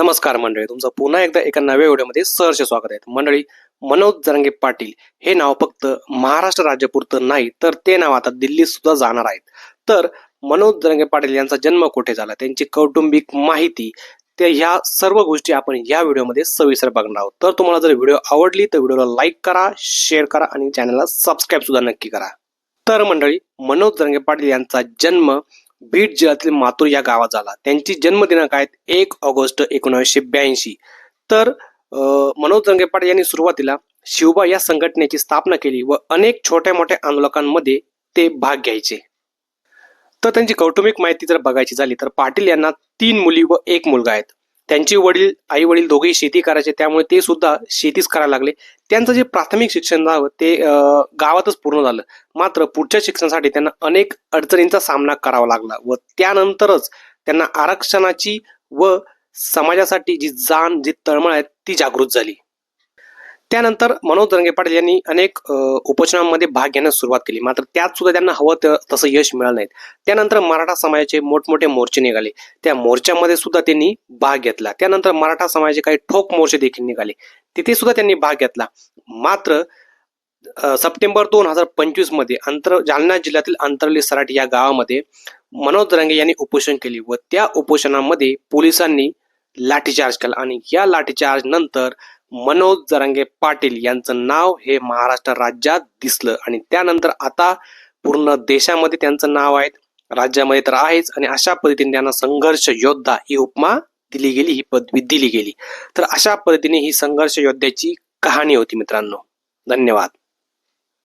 नमस्कार मंडळी तुमचं पुन्हा एकदा एका नव्या व्हिडिओमध्ये सहर्ष स्वागत आहे. मंडळी मनोज जरंगे पाटील हे नाव फक्त महाराष्ट्र राज्यापुरतं नाही तर ते नाव आता दिल्लीत सुद्धा जाणार आहेत. तर मनोज जरंगे पाटील यांचा जन्म कुठे झाला त्यांची कौटुंबिक माहिती ते ह्या सर्व गोष्टी आपण या व्हिडिओमध्ये सविस्तर बघणार आहोत. तर तुम्हाला जर व्हिडिओ आवडली तर व्हिडिओला लाईक करा शेअर करा आणि चॅनलला सबस्क्राईब सुद्धा नक्की करा. तर मंडळी मनोज जरंगे पाटील यांचा जन्म बीड जिल्ह्यातील मातूर या गावात झाला. त्यांची जन्मदिनांक आहेत एक ऑगस्ट एकोणीसशे ब्याऐंशी. तर अं, मनोज जंगे यांनी सुरुवातीला शिवबा या संघटनेची स्थापना केली व अनेक छोट्या मोठ्या आंदोलकांमध्ये ते भाग घ्यायचे. तर त्यांची कौटुंबिक माहिती जर बघायची झाली तर पाटील यांना तीन मुली व एक मुलगा आहेत. त्यांचे वडील आई वडील दोघेही शेती करायचे त्यामुळे ते सुद्धा शेतीच करायला लागले. त्यांचं जे प्राथमिक शिक्षण झालं ते गावातच पूर्ण झालं. मात्र पुढच्या शिक्षणासाठी त्यांना अनेक अडचणींचा सामना करावा लागला व त्यानंतरच त्यांना आरक्षणाची व समाजासाठी जी जाण जी तळमळ आहे ती जागृत झाली. त्यानंतर मनोज दरंगे पाटील यांनी अनेक उपोषणांमध्ये भाग घेण्यास सुरुवात केली. मात्र त्यात सुद्धा त्यांना हवं तसं यश मिळालं नाही. त्यानंतर मराठा समाजाचे मोठमोठे मोर्चे निघाले. त्या मोर्चामध्ये सुद्धा त्यांनी भाग घेतला. त्यानंतर मराठा समाजाचे काही ठोक मोर्चे देखील निघाले. तिथे सुद्धा त्यांनी भाग घेतला. मात्र सप्टेंबर दोन हजार पंचवीसमध्ये अंतर जालना जिल्ह्यातील अंतरली सराट या गावामध्ये मनोज दरंगे यांनी उपोषण केले व त्या उपोषणामध्ये पोलिसांनी लाठीचार्ज केला आणि या लाठीचार्ज नंतर मनोज जरांगे पाटील यांचं नाव हे महाराष्ट्र राज्यात दिसलं. आणि त्यानंतर आता पूर्ण देशामध्ये त्यांचं नाव आहे राज्यामध्ये तर आहेच. आणि अशा पद्धतीने त्यांना संघर्ष योद्धा ही उपमा दिली गेली ही पदवी दिली गेली. तर अशा पद्धतीने ही संघर्ष योद्ध्याची कहाणी होती मित्रांनो. धन्यवाद.